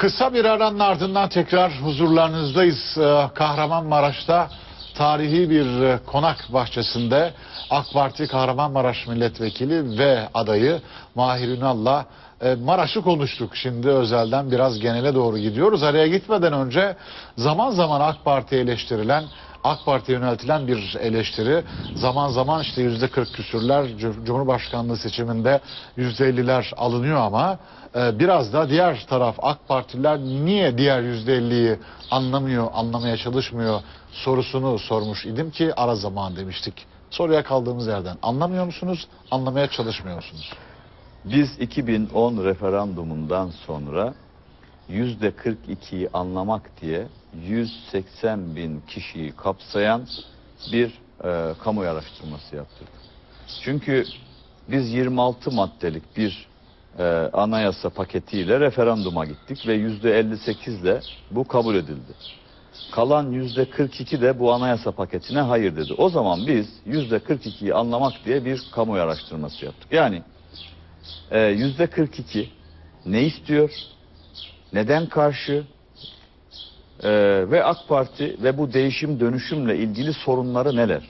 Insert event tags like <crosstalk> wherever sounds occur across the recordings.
Kısa bir aranın ardından tekrar huzurlarınızdayız. Ee, Kahramanmaraş'ta tarihi bir e, konak bahçesinde AK Parti Kahramanmaraş Milletvekili ve adayı Mahir Ünal'la e, Maraş'ı konuştuk. Şimdi özelden biraz genele doğru gidiyoruz. Araya gitmeden önce zaman zaman AK Parti eleştirilen AK Parti'ye yöneltilen bir eleştiri. Zaman zaman işte yüzde 40 küsürler Cum- Cumhurbaşkanlığı seçiminde yüzde 50'ler alınıyor ama e, biraz da diğer taraf AK Partililer niye diğer yüzde 50'yi anlamıyor, anlamaya çalışmıyor sorusunu sormuş idim ki ara zaman demiştik. Soruya kaldığımız yerden anlamıyor musunuz, anlamaya çalışmıyor musunuz? Biz 2010 referandumundan sonra yüzde 42'yi anlamak diye 180 bin kişiyi kapsayan bir e, kamuoyu araştırması yaptık. Çünkü biz 26 maddelik bir e, anayasa paketiyle referanduma gittik ve yüzde 58 ile bu kabul edildi. Kalan yüzde 42 de bu anayasa paketine hayır dedi. O zaman biz yüzde 42'yi anlamak diye bir kamuoyu araştırması yaptık. Yani ee, yüzde 42 ne istiyor, neden karşı Ee, ve AK Parti ve bu değişim dönüşümle ilgili sorunları neler?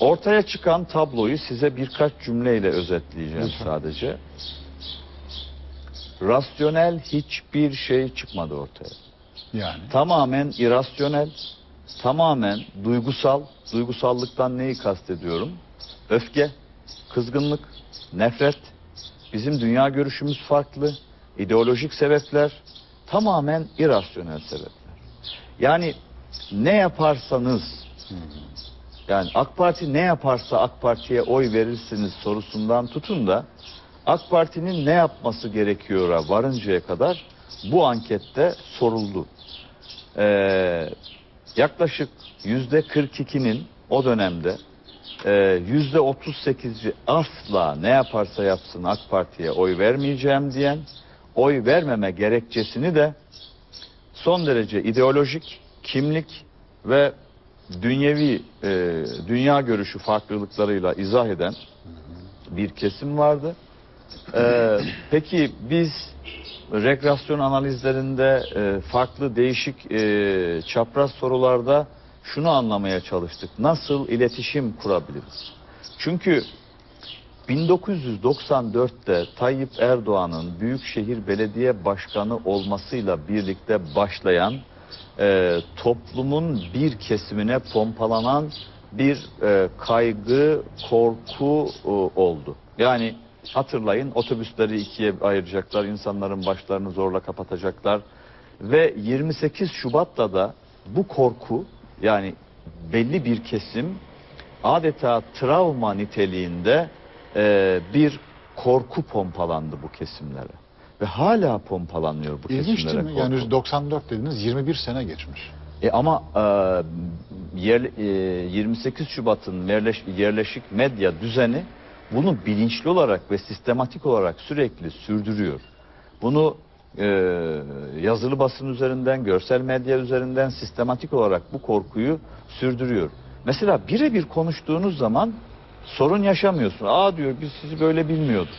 Ortaya çıkan tabloyu size birkaç cümleyle özetleyeceğim Lütfen. sadece. Rasyonel hiçbir şey çıkmadı ortaya Yani tamamen irasyonel, tamamen duygusal, duygusallıktan neyi kastediyorum? Öfke, kızgınlık, nefret, bizim dünya görüşümüz farklı, ideolojik sebepler, tamamen irasyonel sebepler. Yani ne yaparsanız, yani AK Parti ne yaparsa AK Parti'ye oy verirsiniz sorusundan tutun da AK Parti'nin ne yapması gerekiyor'a varıncaya kadar bu ankette soruldu. Ee, yaklaşık yüzde 42'nin o dönemde yüzde 38'i asla ne yaparsa yapsın AK Parti'ye oy vermeyeceğim diyen oy vermeme gerekçesini de son derece ideolojik, kimlik ve dünyevi e, dünya görüşü farklılıklarıyla izah eden bir kesim vardı. Ee, peki biz regresyon analizlerinde e, farklı değişik e, çapraz sorularda şunu anlamaya çalıştık. Nasıl iletişim kurabiliriz? Çünkü 1994'te Tayyip Erdoğan'ın Büyükşehir Belediye Başkanı olmasıyla birlikte başlayan e, toplumun bir kesimine pompalanan bir e, kaygı, korku e, oldu. Yani hatırlayın otobüsleri ikiye ayıracaklar, insanların başlarını zorla kapatacaklar ve 28 Şubat'ta da bu korku yani belli bir kesim adeta travma niteliğinde e, bir korku pompalandı bu kesimlere. Ve hala pompalanıyor bu ilginç değil kesimlere mi? korku. Yani 94 dediniz 21 sene geçmiş. E ama e, yer, e, 28 Şubat'ın yerleş, yerleşik medya düzeni bunu bilinçli olarak ve sistematik olarak sürekli sürdürüyor. Bunu e, yazılı basın üzerinden, görsel medya üzerinden sistematik olarak bu korkuyu sürdürüyor. Mesela birebir konuştuğunuz zaman sorun yaşamıyorsun. Aa diyor biz sizi böyle bilmiyorduk.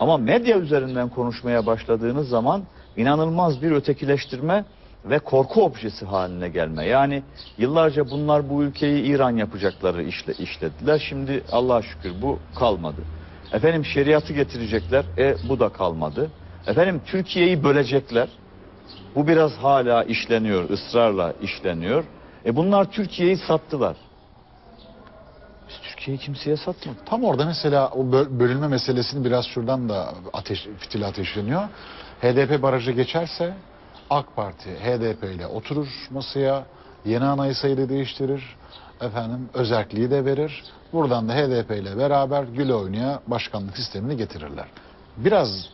Ama medya üzerinden konuşmaya başladığınız zaman inanılmaz bir ötekileştirme ve korku objesi haline gelme. Yani yıllarca bunlar bu ülkeyi İran yapacakları işle, işlediler. Şimdi Allah'a şükür bu kalmadı. Efendim şeriatı getirecekler. E bu da kalmadı. Efendim Türkiye'yi bölecekler. Bu biraz hala işleniyor, ısrarla işleniyor. E bunlar Türkiye'yi sattılar. Biz Türkiye'yi kimseye satmadık. Tam orada mesela o böl- bölünme meselesini biraz şuradan da ateş, fitil ateşleniyor. HDP barajı geçerse AK Parti HDP ile oturur masaya, yeni anayasayı da değiştirir, efendim özerkliği de verir. Buradan da HDP ile beraber güle oynaya başkanlık sistemini getirirler. Biraz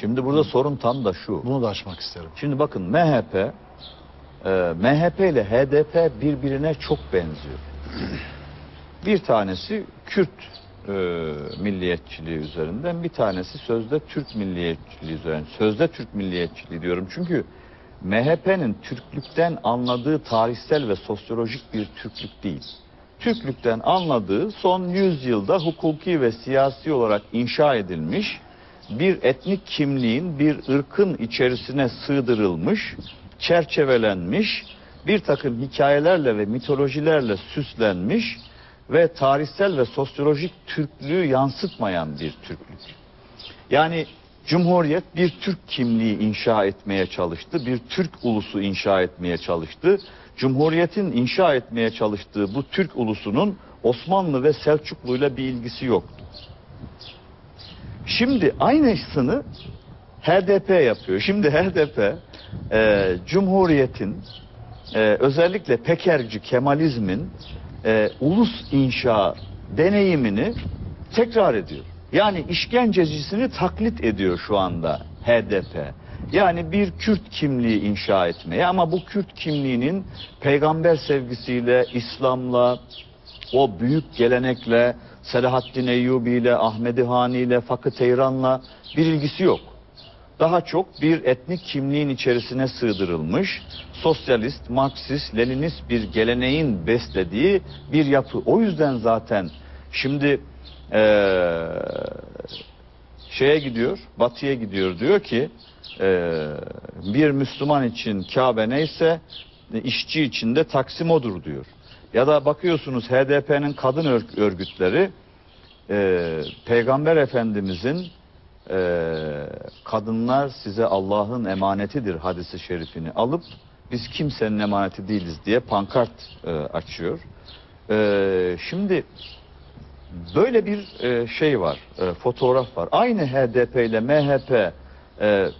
Şimdi burada sorun tam da şu. bunu da açmak isterim. Şimdi bakın MHP, e, MHP ile HDP birbirine çok benziyor. <clears throat> Bir tanesi Kürt e, milliyetçiliği üzerinden, bir tanesi sözde Türk milliyetçiliği üzerinden. Sözde Türk milliyetçiliği diyorum çünkü MHP'nin Türklükten anladığı tarihsel ve sosyolojik bir Türklük değil. Türklükten anladığı son 100 yılda hukuki ve siyasi olarak inşa edilmiş bir etnik kimliğin bir ırkın içerisine sığdırılmış, çerçevelenmiş, bir takım hikayelerle ve mitolojilerle süslenmiş ve tarihsel ve sosyolojik Türklüğü yansıtmayan bir Türklük. Yani Cumhuriyet bir Türk kimliği inşa etmeye çalıştı, bir Türk ulusu inşa etmeye çalıştı. Cumhuriyetin inşa etmeye çalıştığı bu Türk ulusunun Osmanlı ve Selçuklu'yla bir ilgisi yoktu. Şimdi aynısını HDP yapıyor. Şimdi HDP e, Cumhuriyet'in e, özellikle Pekerci Kemalizmin e, ulus inşa deneyimini tekrar ediyor. Yani işkencecisini taklit ediyor şu anda HDP. Yani bir Kürt kimliği inşa etmeye ama bu Kürt kimliğinin peygamber sevgisiyle, İslam'la, o büyük gelenekle, Selahaddin Eyyubi ile, Ahmedi Hani ile, Fakı Teyran'la bir ilgisi yok. Daha çok bir etnik kimliğin içerisine sığdırılmış, sosyalist, Marksist, Leninist bir geleneğin beslediği bir yapı. O yüzden zaten şimdi eee, şeye gidiyor, batıya gidiyor diyor ki eee, bir Müslüman için Kabe neyse işçi için de Taksim odur diyor. Ya da bakıyorsunuz HDP'nin kadın ör- örgütleri eee, Peygamber Efendimizin eee, kadınlar size Allah'ın emanetidir hadisi şerifini alıp biz kimsenin emaneti değiliz diye pankart eee, açıyor. Eee, şimdi böyle bir e, şey var, e, fotoğraf var. Aynı HDP ile MHP e,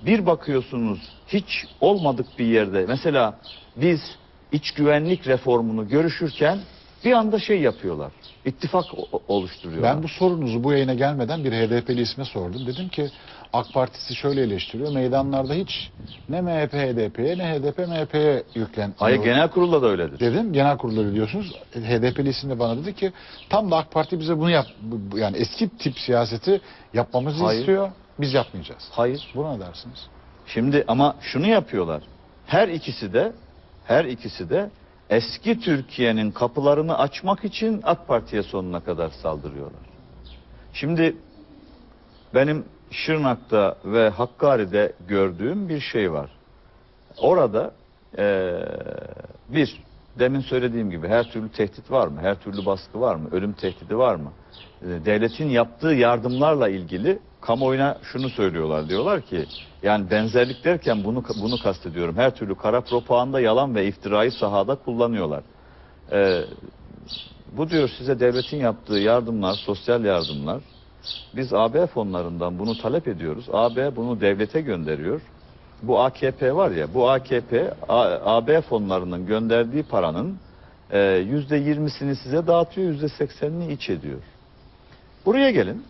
bir bakıyorsunuz hiç olmadık bir yerde. Mesela biz iç güvenlik reformunu görüşürken bir anda şey yapıyorlar. İttifak oluşturuyorlar. Ben bu sorunuzu bu yayına gelmeden bir HDP'li isme sordum. Dedim ki AK Partisi şöyle eleştiriyor. Meydanlarda hiç ne MHP HDP'ye ne HDP MHP'ye yüklen. Hayır genel kurulda da öyledir. Dedim genel kurulda biliyorsunuz. HDP'li isim de bana dedi ki tam da AK Parti bize bunu yap. Yani eski tip siyaseti yapmamızı Hayır. istiyor. Biz yapmayacağız. Hayır. Buna ne dersiniz? Şimdi ama şunu yapıyorlar. Her ikisi de her ikisi de eski Türkiye'nin kapılarını açmak için AK Parti'ye sonuna kadar saldırıyorlar. Şimdi benim Şırnak'ta ve Hakkari'de gördüğüm bir şey var. Orada eee, bir demin söylediğim gibi her türlü tehdit var mı? Her türlü baskı var mı? Ölüm tehdidi var mı? Eee, Devletin yaptığı yardımlarla ilgili kamuoyuna şunu söylüyorlar. Diyorlar ki yani benzerlik derken bunu bunu kastediyorum. Her türlü kara propaganda, yalan ve iftirayı sahada kullanıyorlar. Eee, bu diyor size devletin yaptığı yardımlar, sosyal yardımlar. Biz AB fonlarından bunu talep ediyoruz. AB bunu devlete gönderiyor. Bu AKP var ya, bu AKP AB fonlarının gönderdiği paranın e, yüzde yirmisini size dağıtıyor, yüzde seksenini iç ediyor. Buraya gelin,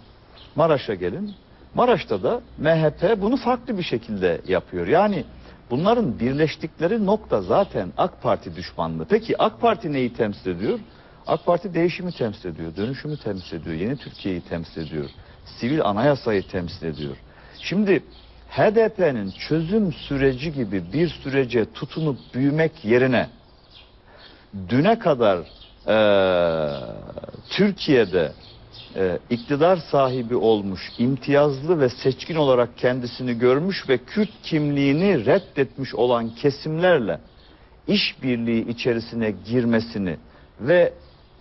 Maraş'a gelin. Maraş'ta da MHP bunu farklı bir şekilde yapıyor. Yani bunların birleştikleri nokta zaten AK Parti düşmanlığı. Peki AK Parti neyi temsil ediyor? AK Parti değişimi temsil ediyor, dönüşümü temsil ediyor, yeni Türkiye'yi temsil ediyor, sivil anayasayı temsil ediyor. Şimdi HDP'nin çözüm süreci gibi bir sürece tutunup büyümek yerine düne kadar eee, Türkiye'de eee, iktidar sahibi olmuş, imtiyazlı ve seçkin olarak kendisini görmüş ve Kürt kimliğini reddetmiş olan kesimlerle işbirliği içerisine girmesini ve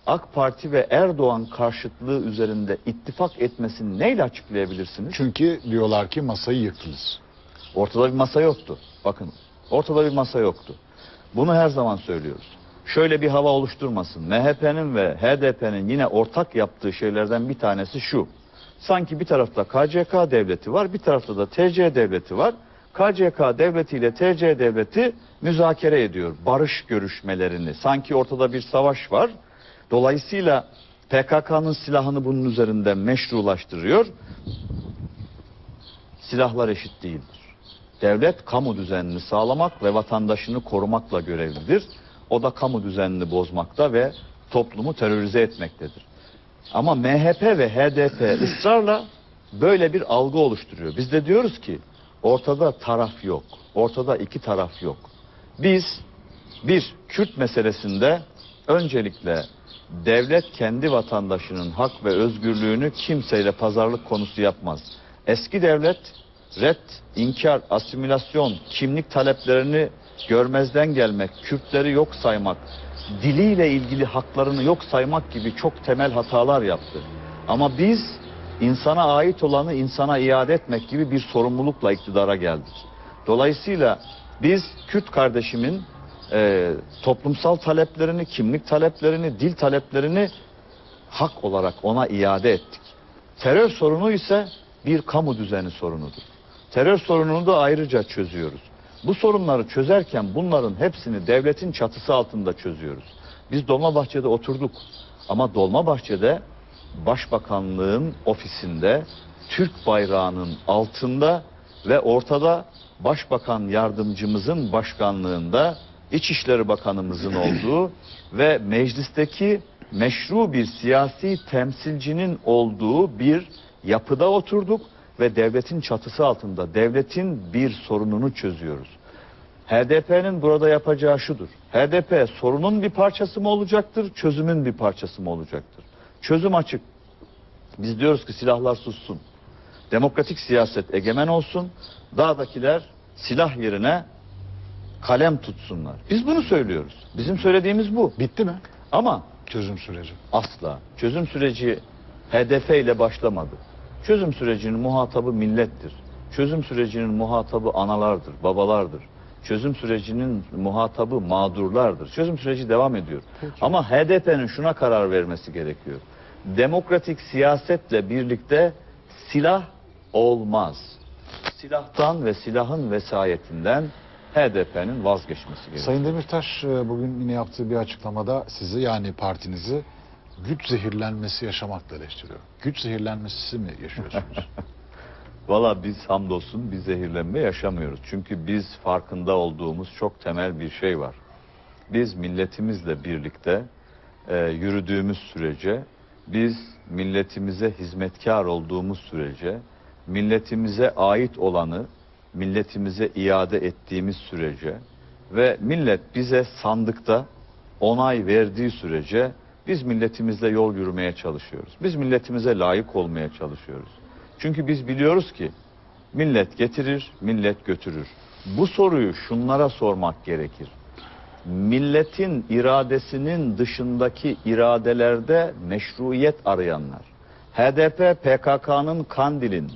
AK Parti ve Erdoğan karşıtlığı üzerinde ittifak etmesini neyle açıklayabilirsiniz? Çünkü diyorlar ki masayı yıktınız. Ortada bir masa yoktu. Bakın ortada bir masa yoktu. Bunu her zaman söylüyoruz. Şöyle bir hava oluşturmasın. MHP'nin ve HDP'nin yine ortak yaptığı şeylerden bir tanesi şu. Sanki bir tarafta KCK devleti var, bir tarafta da TC devleti var. KCK devleti ile TC devleti müzakere ediyor barış görüşmelerini. Sanki ortada bir savaş var. Dolayısıyla PKK'nın silahını bunun üzerinden meşrulaştırıyor. Silahlar eşit değildir. Devlet kamu düzenini sağlamak ve vatandaşını korumakla görevlidir. O da kamu düzenini bozmakta ve toplumu terörize etmektedir. Ama MHP ve HDP <clears throat> ısrarla böyle bir algı oluşturuyor. Biz de diyoruz ki ortada taraf yok. Ortada iki taraf yok. Biz bir Kürt meselesinde öncelikle devlet kendi vatandaşının hak ve özgürlüğünü kimseyle pazarlık konusu yapmaz. eski devlet red, inkar, asimilasyon, kimlik taleplerini görmezden gelmek, Kürtleri yok saymak, diliyle ilgili haklarını yok saymak gibi çok temel hatalar yaptı. Ama biz insana ait olanı insana iade etmek gibi bir sorumlulukla iktidara geldik. Dolayısıyla biz Kürt kardeşimin e, toplumsal taleplerini, kimlik taleplerini, dil taleplerini hak olarak ona iade ettik. Terör sorunu ise bir kamu düzeni sorunudur. Terör sorununu da ayrıca çözüyoruz. Bu sorunları çözerken bunların hepsini devletin çatısı altında çözüyoruz. Biz Dolmabahçe'de oturduk ama Dolmabahçe'de Başbakanlığın ofisinde Türk bayrağının altında ve ortada Başbakan yardımcımızın başkanlığında İçişleri Bakanımızın olduğu ve meclisteki meşru bir siyasi temsilcinin olduğu bir yapıda oturduk ve devletin çatısı altında devletin bir sorununu çözüyoruz. HDP'nin burada yapacağı şudur. HDP sorunun bir parçası mı olacaktır, çözümün bir parçası mı olacaktır? Çözüm açık. Biz diyoruz ki silahlar sussun. Demokratik siyaset egemen olsun. Dağdakiler silah yerine kalem tutsunlar. Biz bunu söylüyoruz. Bizim söylediğimiz bu. Bitti mi Ama çözüm süreci? asla. Çözüm süreci HDP ile başlamadı. Çözüm sürecinin muhatabı millettir. Çözüm sürecinin muhatabı analardır, babalardır. Çözüm sürecinin muhatabı mağdurlardır. Çözüm süreci devam ediyor. Ama HDP'nin şuna karar vermesi gerekiyor. Demokratik siyasetle birlikte silah olmaz. Silahtan ve silahın vesayetinden HDP'nin vazgeçmesi gerekiyor. Sayın Demirtaş e, bugün yine yaptığı bir açıklamada sizi yani partinizi güç zehirlenmesi yaşamakla eleştiriyor. Güç zehirlenmesi mi yaşıyorsunuz? <laughs> Valla biz hamdolsun bir zehirlenme yaşamıyoruz. Çünkü biz farkında olduğumuz çok temel bir şey var. Biz milletimizle birlikte e, yürüdüğümüz sürece, biz milletimize hizmetkar olduğumuz sürece, milletimize ait olanı milletimize iade ettiğimiz sürece ve millet bize sandıkta onay verdiği sürece biz milletimizle yol yürümeye çalışıyoruz. Biz milletimize layık olmaya çalışıyoruz. Çünkü biz biliyoruz ki millet getirir, millet götürür. Bu soruyu şunlara sormak gerekir. Milletin iradesinin dışındaki iradelerde meşruiyet arayanlar. HDP PKK'nın Kandil'in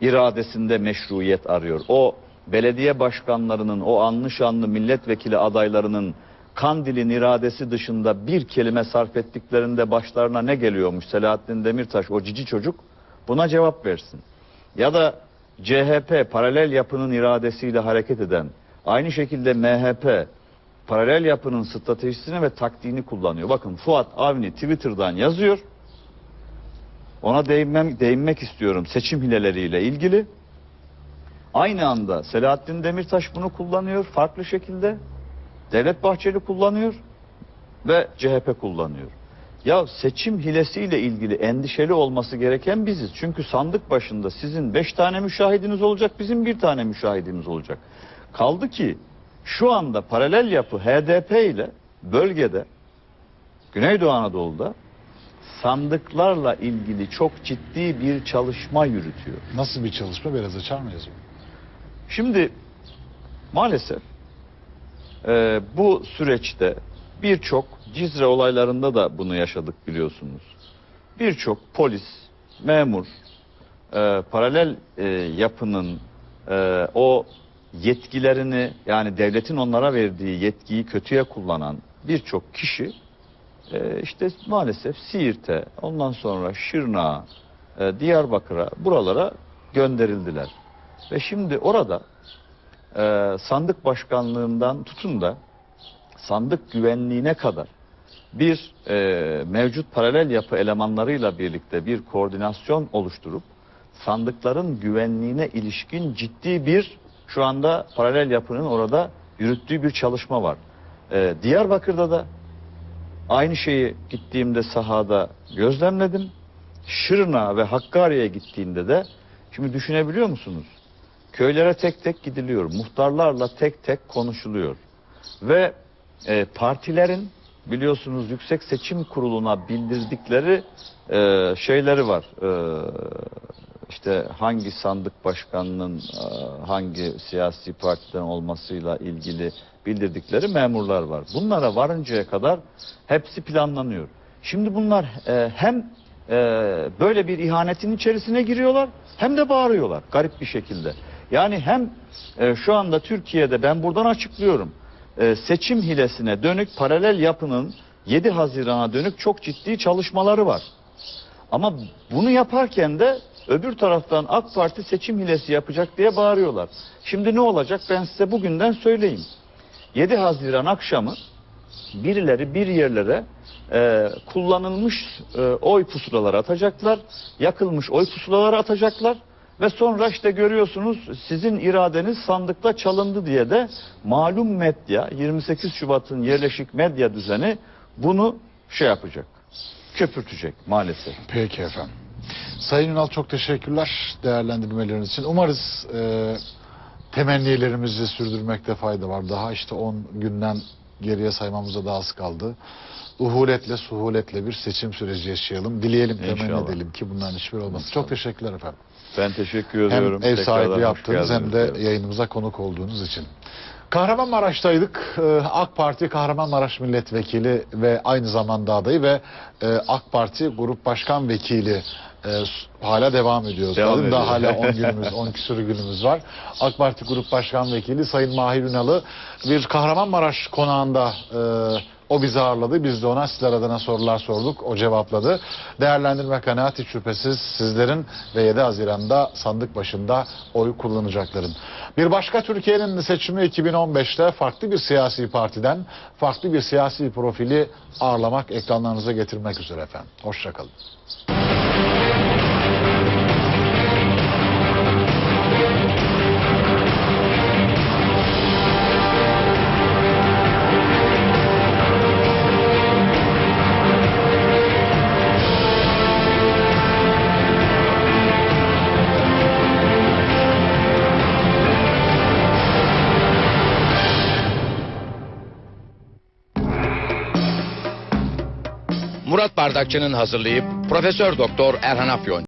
iradesinde meşruiyet arıyor. O belediye başkanlarının, o anlı şanlı milletvekili adaylarının Kandil'in iradesi dışında bir kelime sarf ettiklerinde başlarına ne geliyormuş Selahattin Demirtaş o cici çocuk buna cevap versin. Ya da CHP paralel yapının iradesiyle hareket eden aynı şekilde MHP paralel yapının stratejisini ve taktiğini kullanıyor. Bakın Fuat Avni Twitter'dan yazıyor. Ona değinmem, değinmek istiyorum seçim hileleriyle ilgili. Aynı anda Selahattin Demirtaş bunu kullanıyor farklı şekilde. Devlet Bahçeli kullanıyor ve CHP kullanıyor. Ya seçim hilesiyle ilgili endişeli olması gereken biziz. Çünkü sandık başında sizin beş tane müşahidiniz olacak, bizim bir tane müşahidimiz olacak. Kaldı ki şu anda paralel yapı HDP ile bölgede Güneydoğu Anadolu'da sandıklarla ilgili çok ciddi bir çalışma yürütüyor. Nasıl bir çalışma biraz açar mıyız? Şimdi maalesef e, bu süreçte birçok Cizre olaylarında da bunu yaşadık biliyorsunuz. Birçok polis, memur, e, paralel e, yapının e, o yetkilerini yani devletin onlara verdiği yetkiyi kötüye kullanan birçok kişi e, işte maalesef Siirt'e, ondan sonra Şırnak'a, e, Diyarbakır'a, buralara gönderildiler. Ve şimdi orada e, sandık başkanlığından tutun da sandık güvenliğine kadar bir e, mevcut paralel yapı elemanlarıyla birlikte bir koordinasyon oluşturup sandıkların güvenliğine ilişkin ciddi bir şu anda paralel yapının orada yürüttüğü bir çalışma var. E, Diyarbakır'da da aynı şeyi gittiğimde sahada gözlemledim. Şırna ve Hakkari'ye gittiğimde de şimdi düşünebiliyor musunuz? Köylere tek tek gidiliyor. Muhtarlarla tek tek konuşuluyor. Ve e, partilerin biliyorsunuz Yüksek Seçim Kurulu'na bildirdikleri e, şeyleri var. E, işte hangi sandık başkanının e, hangi siyasi partiden olmasıyla ilgili bildirdikleri memurlar var. Bunlara varıncaya kadar hepsi planlanıyor. Şimdi bunlar e, hem e, böyle bir ihanetin içerisine giriyorlar hem de bağırıyorlar garip bir şekilde. Yani hem e, şu anda Türkiye'de ben buradan açıklıyorum e, seçim hilesine dönük paralel yapının 7 Haziran'a dönük çok ciddi çalışmaları var. Ama bunu yaparken de öbür taraftan AK Parti seçim hilesi yapacak diye bağırıyorlar. Şimdi ne olacak ben size bugünden söyleyeyim. 7 Haziran akşamı birileri bir yerlere e, kullanılmış e, oy pusulaları atacaklar, yakılmış oy pusulaları atacaklar ve sonra işte görüyorsunuz sizin iradeniz sandıkta çalındı diye de malum medya 28 Şubat'ın yerleşik medya düzeni bunu şey yapacak, köpürtecek maalesef. Peki efendim. Sayın Ünal çok teşekkürler değerlendirmeleriniz için. Umarız e, temennilerimizi sürdürmekte fayda var. Daha işte 10 günden geriye saymamıza daha az kaldı. Uhuletle, suhuletle bir seçim süreci yaşayalım. Dileyelim, temenni edelim ki bunların hiçbir olmasın. Çok teşekkürler efendim. Ben teşekkür Hem ediyorum. ev Tekrardan sahibi yaptığınız hem de diyorum. yayınımıza konuk olduğunuz için. Kahramanmaraş'taydık. Ee, AK Parti Kahramanmaraş Milletvekili ve aynı zamanda adayı ve e, AK Parti Grup Başkan Vekili e, hala devam ediyor. Devam Daha hala <laughs> 10 günümüz, 10 küsur günümüz var. AK Parti Grup Başkan Vekili Sayın Mahir Ünal'ı bir Kahramanmaraş konağında e, o bizi ağırladı. Biz de ona sizler adına sorular sorduk. O cevapladı. Değerlendirme kanaat şüphesiz sizlerin ve 7 Haziran'da sandık başında oy kullanacakların. Bir başka Türkiye'nin seçimi 2015'te farklı bir siyasi partiden farklı bir siyasi profili ağırlamak, ekranlarınıza getirmek üzere efendim. Hoşçakalın. Bardakçı'nın hazırlayıp Profesör Doktor Erhan Afyon